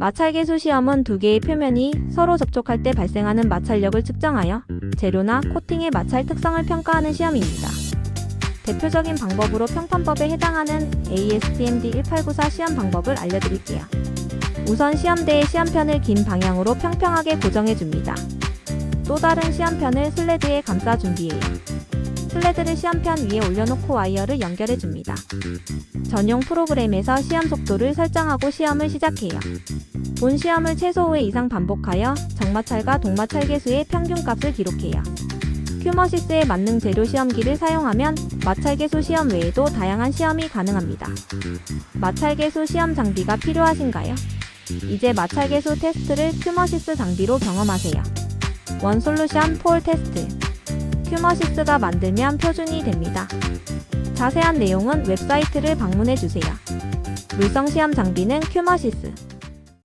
마찰계수 시험은 두 개의 표면이 서로 접촉할 때 발생하는 마찰력을 측정하여 재료나 코팅의 마찰 특성을 평가하는 시험입니다. 대표적인 방법으로 평판법에 해당하는 ASTMD 1894 시험 방법을 알려드릴게요. 우선 시험대의 시험편을 긴 방향으로 평평하게 고정해 줍니다. 또 다른 시험편을 슬레드에 감싸 준비해요. 슬레드를 시험편 위에 올려놓고 와이어를 연결해 줍니다. 전용 프로그램에서 시험 속도를 설정하고 시험을 시작해요. 본 시험을 최소 5회 이상 반복하여 정마찰과 동마찰 계수의 평균값을 기록해요. 큐머시스의 만능 재료 시험기를 사용하면 마찰 계수 시험 외에도 다양한 시험이 가능합니다. 마찰 계수 시험 장비가 필요하신가요? 이제 마찰 계수 테스트를 큐머시스 장비로 경험하세요. 원솔루션 폴 테스트 큐머시스가 만들면 표준이 됩니다. 자세한 내용은 웹사이트를 방문해 주세요. 물성 시험 장비는 큐머시스